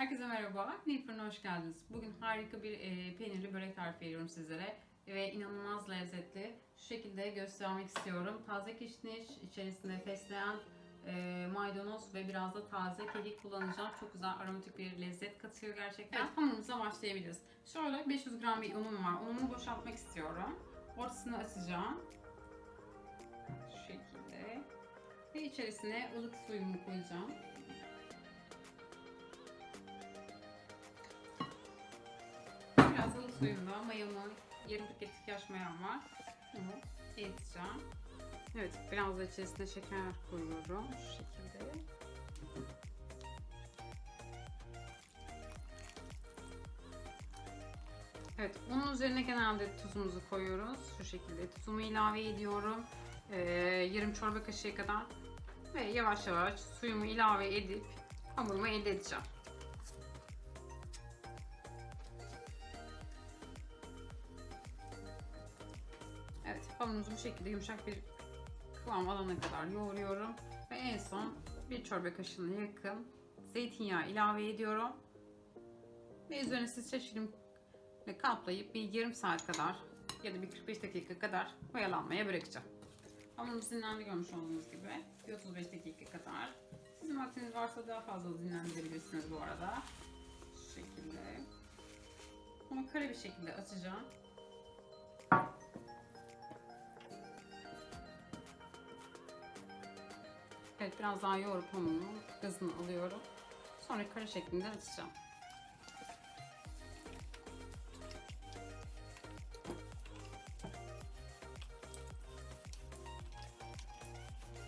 Herkese merhaba. Nilpır'ına hoş geldiniz. Bugün harika bir e, peynirli börek tarifi veriyorum sizlere. Ve inanılmaz lezzetli. Şu şekilde göstermek istiyorum. Taze kişniş, içerisinde fesleğen, e, maydanoz ve biraz da taze kekik kullanacağım. Çok güzel aromatik bir lezzet katıyor gerçekten. Evet, hamurumuza başlayabiliriz. Şöyle 500 gram bir unum var. Unumu boşaltmak istiyorum. Ortasını açacağım. Şu şekilde. Ve içerisine ılık suyumu koyacağım. Suyumda mayamı, yarım paket yaş mayam var. Bunu eriteceğim. Evet, biraz da içerisine şeker koyuyorum. Şu şekilde. Evet, unun üzerine genelde tuzumuzu koyuyoruz. Şu şekilde tuzumu ilave ediyorum. Ee, yarım çorba kaşığı kadar. Ve yavaş yavaş suyumu ilave edip hamurumu elde edeceğim. Hamurumuzu bu şekilde yumuşak bir kıvam alana kadar yoğuruyorum. Ve en son bir çorba kaşığına yakın zeytinyağı ilave ediyorum. Ve üzerine streç filmle kaplayıp bir yarım saat kadar ya da bir 45 dakika kadar mayalanmaya bırakacağım. Hamurumuz dinlendi görmüş olduğunuz gibi. Bir 35 dakika kadar. Sizin vaktiniz varsa daha fazla dinlendirebilirsiniz bu arada. Şu şekilde. Bunu kare bir şekilde açacağım. Evet biraz daha yoğurup hamurumu gazını alıyorum. Sonra kare şeklinde açacağım.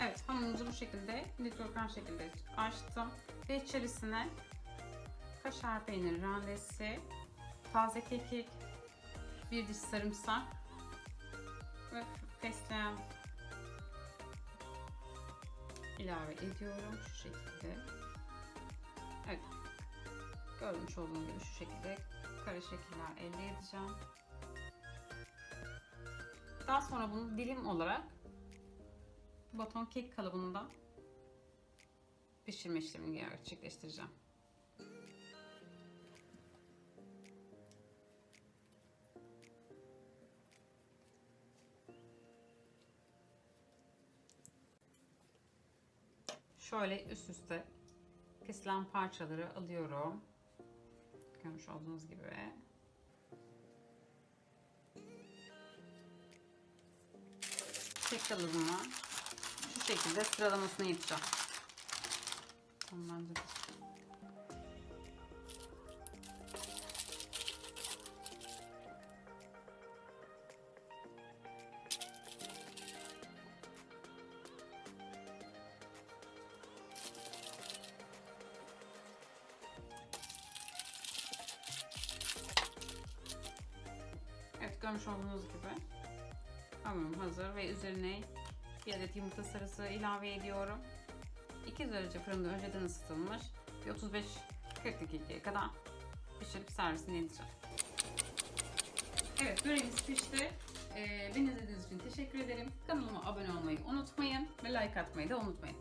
Evet hamurumuzu bu şekilde dikdörtgen şekilde açtım. Ve içerisine kaşar peyniri rendesi, taze kekik, bir diş sarımsak ve fesleğen ilave ediyorum şu şekilde. Evet. Görmüş olduğunuz gibi şu şekilde kare şekiller elde edeceğim. Daha sonra bunu dilim olarak baton kek kalıbında pişirme işlemini gerçekleştireceğim. Şöyle üst üste kesilen parçaları alıyorum. Görmüş olduğunuz gibi. Tek kalıbıma şu şekilde sıralamasını yapacağım. Ondan da Evet görmüş olduğunuz gibi hamurum hazır ve üzerine bir adet yumurta sarısı ilave ediyorum. 200 derece fırında önceden ısıtılmış bir 35-40 dakikaya kadar pişirip servisini edeceğim. Evet böreğimiz pişti. Ee, beni izlediğiniz için teşekkür ederim. Kanalıma abone olmayı unutmayın ve like atmayı da unutmayın.